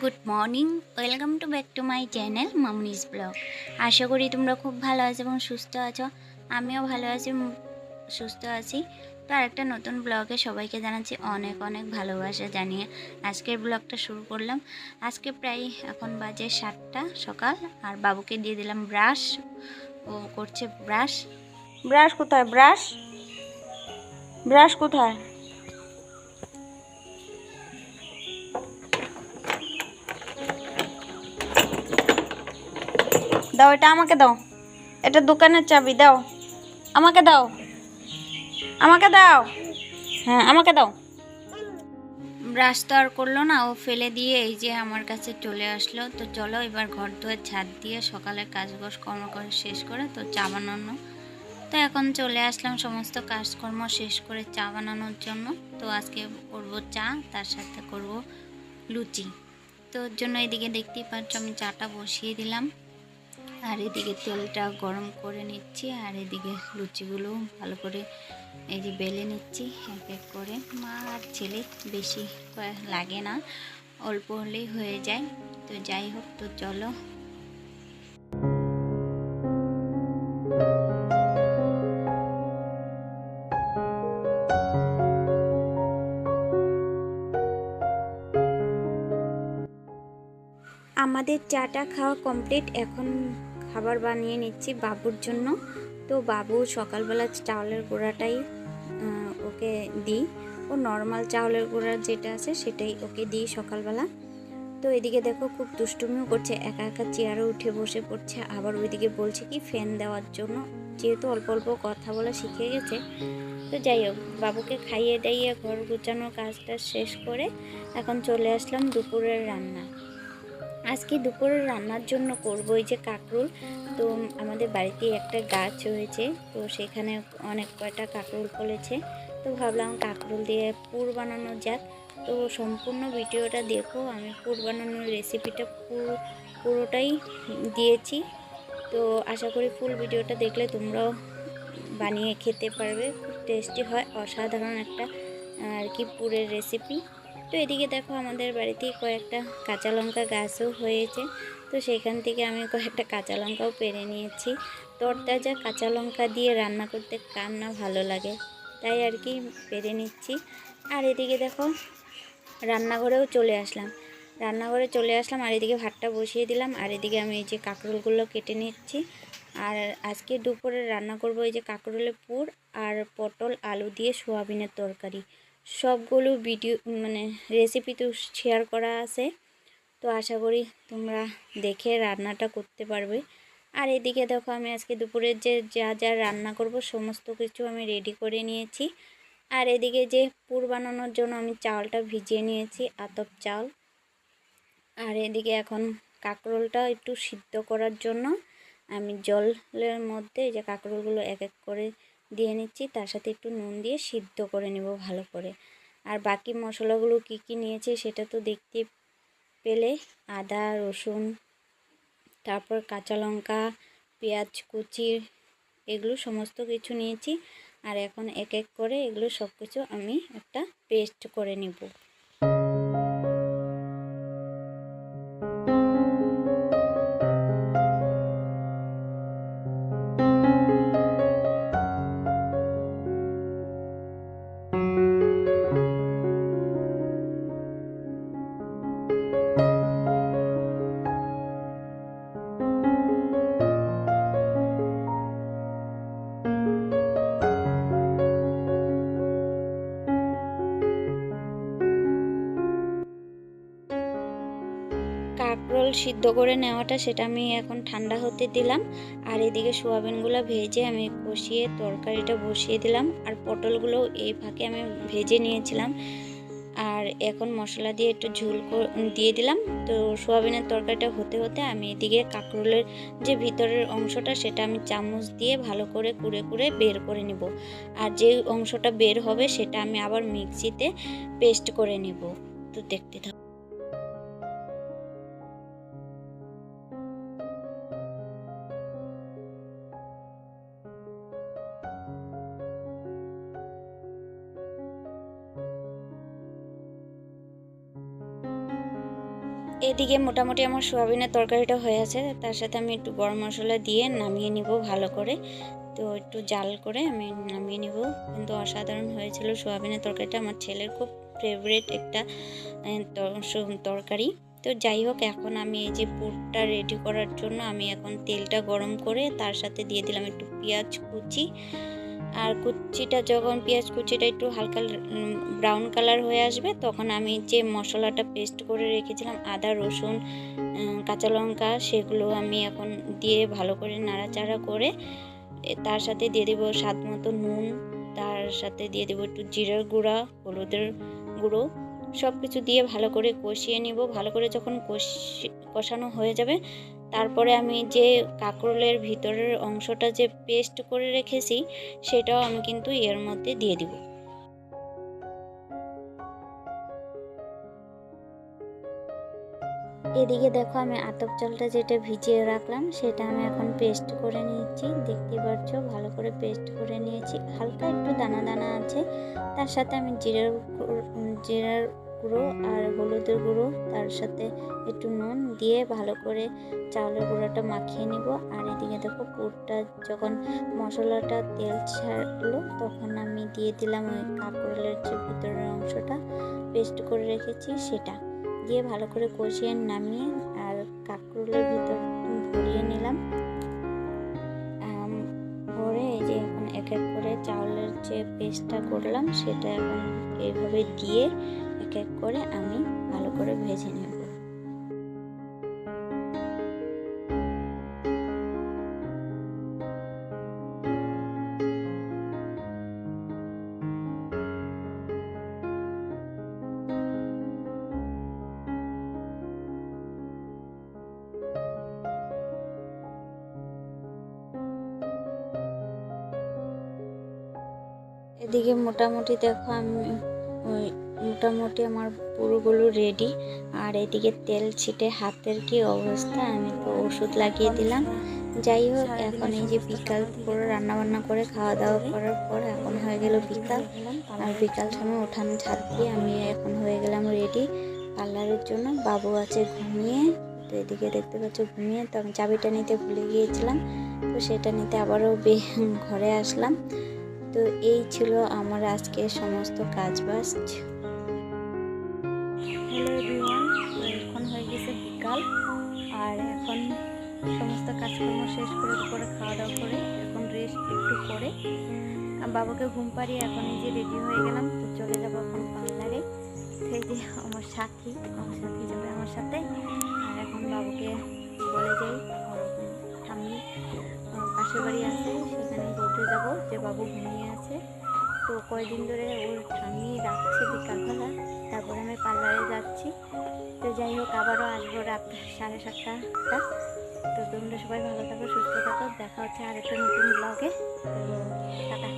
Good morning welcome to back to my channel Mamoni's blog আশা করি তোমরা খুব ভালো আছো এবং সুস্থ আছো। আমিও ভালো আছি সুস্থ আছি। তো আরেকটা নতুন ব্লগে সবাইকে জানাচ্ছি অনেক অনেক ভালোবাসা জানিয়ে আজকের ব্লগটা শুরু করলাম। আজকে প্রায় এখন বাজে সাতটা সকাল, আর বাবুকে দিয়ে দিলাম ব্রাশ। ও করছে ব্রাশ। ব্রাশ কোথায়? ব্রাশ? ব্রাশ কোথায়? দাও, এটা আমাকে দাও। এটা দোকানের চাবি, দাও। আমাকে দাও। আমাকে দাও। হ্যাঁ আমাকে দাও। ব্রাশ তো আর করল না, ও ফেলে দিয়ে এই যে আমার কাছে চলে আসলো। তো চলো এবার ঘর দুয়ার ছাদ দিয়ে সকালে কাজবাজ কর্ম করে শেষ করে তো চা বানানো। তো এখন চলে আসলাম, সমস্ত কাজকর্ম শেষ করে চা বানানোর জন্য। তো আজকে করব চা, তার সাথে করব লুচি। তো ওর জন্য এদিকে দেখতেই পাচ্ছ আমি চাটা বসিয়ে দিলাম। আর এদিকে তেলটা গরম করে নিচ্ছি, আর এদিকে লুচিগুলো ভালো করে এই যে বেলে নিচ্ছি এক এক করে। মা আর ছেলে বেশি লাগে না, অল্প হলেই হয়ে যায়। তো যাই হোক, তো চলো। আমাদের চাটা খাওয়া কমপ্লিট, এখন খাবার বানিয়ে নিচ্ছি বাবুর জন্য। তো বাবু সকালবেলা চাউলের গুঁড়াটাই ওকে দিই। ও নর্মাল চাউলের গুঁড়া যেটা আছে সেটাই ওকে দিই সকালবেলা। তো এদিকে দেখো খুব দুষ্টুমিও করছে, একা একা চেয়ারে উঠে বসে পড়ছে। আবার ওইদিকে বলছে কি ফ্যান দেওয়ার জন্য। যেহেতু অল্প অল্প কথা বলা শিখে গেছে। তো যাই হোক, বাবুকে খাইয়ে দাইয়ে ঘর গুছানোর কাজটা শেষ করে এখন চলে আসলাম দুপুরের রান্না। আজকে দুপুরের রান্নার জন্য করব এই যে কাঁকরোল। তো আমাদের বাড়িতে একটা গাছ হয়েছে তো সেখানে অনেক কয়টা কাঁকরোল ফলেছে। তো ভাবলাম কাঁকরোল দিয়ে পুর বানানো যাক। তো সম্পূর্ণ ভিডিওটা দেখো, আমি পুর বানানোর রেসিপিটা পুরো পুরোটাই দিয়েছি। তো আশা করি ফুল ভিডিওটা দেখলে তোমরাও বানিয়ে খেতে পারবে। খুব টেস্টি হয়, অসাধারণ একটা আর কি পুরের রেসিপি তো এদিকে দেখো আমাদের বাড়িতেই কয়েকটা কাঁচা লঙ্কা গাছও হয়েছে। তো সেখান থেকে আমি কয়েকটা কাঁচা লঙ্কাও পেরে নিয়েছি। তরতাজা কাঁচা লঙ্কা দিয়ে রান্না করতে কার না ভালো লাগে, তাই আর কি পেরে নিচ্ছি। আর এদিকে দেখো রান্নাঘরেও চলে আসলাম। রান্নাঘরে চলে আসলাম, আর এদিকে ভাতটা বসিয়ে দিলাম। আর এদিকে আমি এই যে কাঁকরোলগুলো কেটে নিচ্ছি। আর আজকে দুপুরে রান্না করব এই যে কাঁকরোলের পুর আর পটল, আলু দিয়ে সোয়াবিনের তরকারি। সবগুলো ভিডিও মানে রেসিপি তো শেয়ার করা আছে। তো আশা করি তোমরা দেখে রান্নাটা করতে পারবে। আর এদিকে দেখো, আমি আজকে দুপুরের যে, যা যা রান্না করব, সমস্ত কিছু আমি রেডি করে নিয়েছি। আর এদিকে যে পুর বানানোর জন্য আমি চালটা ভিজিয়ে নিয়েছি, আতপ চাল। আর এদিকে এখন কাঁকরোলটা একটু সিদ্ধ করার জন্য আমি জলের মধ্যে যে কাঁকরোলগুলো এক এক করে দিয়ে নিচ্ছি, তার সাথে একটু নুন দিয়ে সিদ্ধ করে নেব ভালো করে। আর বাকি মশলাগুলো কি কি নিয়েছে সেটা তো দেখতে পেলে, আদা, রসুন, তারপর কাঁচা লঙ্কা, পেঁয়াজ, কুচি, এগুলো সমস্ত কিছু নিয়েছি। আর এখন এক এক করে এগুলো সব কিছু আমি একটা পেস্ট করে নিব। সিদ্ধ করে নেওয়াটা সেটা আমি এখন ঠান্ডা হতে দিলাম। আর এদিকে সোয়াবিনগুলো ভেজে আমি কষিয়ে তরকারিটা বসিয়ে দিলাম। আর পটলগুলো এই ফাঁকে আমি ভেজে নিয়েছিলাম। আর এখন মশলা দিয়ে একটু ঝোল দিয়ে দিলাম। তো সোয়াবিনের তরকারিটা হতে হতে আমি এদিকে কাঁকরোলের যে ভিতরের অংশটা সেটা আমি চামচ দিয়ে ভালো করে কুড়ে কুড়ে বের করে নেব। আর যে অংশটা বের হবে সেটা আমি আবার মিক্সিতে পেস্ট করে নেব। তো দেখতে থাকো এদিকে মোটামুটি আমার সোয়াবিনের তরকারিটা হয়ে আছে, তার সাথে আমি একটু গরম মশলা দিয়ে নামিয়ে নিব ভালো করে। তো একটু জাল করে আমি নামিয়ে নিব। কিন্তু অসাধারণ হয়েছিল সোয়াবিনের তরকারিটা, আমার ছেলের খুব ফেভারিট একটা তর- তরকারি। তো যাই হোক, এখন আমি এই যে পুরটা রেডি করার জন্য আমি এখন তেলটা গরম করে তার সাথে দিয়ে দিলাম একটু পেঁয়াজ কুচি। আর কুচিটা যখন, পেঁয়াজ কুচিটা একটু হালকা ব্রাউন কালার হয়ে আসবে, তখন আমি যে মশলাটা পেস্ট করে রেখেছিলাম, আদা, রসুন কাঁচা লঙ্কা, সেগুলো আমি এখন দিয়ে ভালো করে নাড়াচাড়া করে তার সাথে দিয়ে দেবো স্বাদ মতো নুন, তার সাথে দিয়ে দেবো একটু জিরার গুঁড়া, হলুদের গুঁড়ো সব কিছু দিয়ে ভালো করে কষিয়ে নিব। ভালো করে যখন কষি, কষানো হয়ে যাবে তারপরে আমি যে কাঁকরোলের ভিতরের অংশটা যে পেস্ট করে রেখেছি, সেটাও আমি কিন্তু এর মধ্যে দিয়ে দিব। এদিকে দেখো আমি আতপ চালটা যেটা ভিজিয়ে রাখলাম, সেটা আমি এখন পেস্ট করে নিয়েছি। দেখতে পাচ্ছ ভালো করে পেস্ট করে নিয়েছি। হালকা একটু দানা দানা আছে, তার সাথে আমি জিরার জিরার গুঁড়ো আর হলুদের গুঁড়ো, তার সাথে একটু নুন দিয়ে ভালো করে চাউলের গুঁড়োটা মাখিয়ে নিব। আর এদিকে দেখো পুরটা যখন মশলাটা তেল ছাড়লো, তখন আমি দিয়ে দিলাম ওই কাঁকরোলের যে ভিতরের অংশটা, পেস্ট করে রেখেছি সেটা। দিয়ে ভালো করে কষিয়ে নামিয়ে আর কাঁকরোলের ভিতর ভরিয়ে নিলাম। ভরে এই যে এখন এক এক করে চাউলের যে পেস্টটা করলাম, সেটা এখন এইভাবে দিয়ে এক করে আমি ভালো করে ভেজে নেব। এদিকে মোটামুটি দেখো আমি ওই মোটামুটি আমার পুরোগুলো রেডি আর এদিকে তেল ছিটে হাতের কি অবস্থা? আমি তো ওষুধ লাগিয়ে দিলাম। যাই হোক, এখন এই যে বিকাল পুরো রান্না বান্না করে খাওয়া দাওয়া করার পর এখন হয়ে গেল বিকাল। আর বিকাল সময় উঠান ছাদ দিয়ে আমি এখন হয়ে গেলাম রেডি পার্লারের জন্য বাবু আছে ঘুমিয়ে। তো এদিকে দেখতে পাচ্ছ ঘুমিয়ে তো আমি চাবিটা নিতে ভুলে গিয়েছিলাম। তো সেটা নিতে আবারও ঘরে আসলাম। তো এই ছিল আমার আজকে সমস্ত কাজ বাজ সমস্ত কাজকর্ম শেষ করে দুপুরে খাওয়া দাওয়া করে এখন রেস্ট একটু করে। বাবাকে ঘুম পাড়িয়ে এখন যে রেডি হয়ে গেলাম তো চলে যাব এখন পার্লারে। এই যে আমার সাথী আমার সাথী যাবে আমার সাথে। আর এখন বাবুকে বলে যাই আহ, পাশের বাড়ি আছে সেখানে বলতে যাব যে বাবু ঘুমিয়ে আছে। তো কয়দিন ধরে ওর ঠাম্মি রাখছে বিকালবেলা তারপরে আমি পার্লারে যাচ্ছি। তো যাই হোক আবারও আসব রাত সাড়ে সাতটা। তো তোমরা সবাই ভালো থাকো সুস্থ থাকো। দেখা হচ্ছে আরেকটা নতুন ব্লগে টাটা।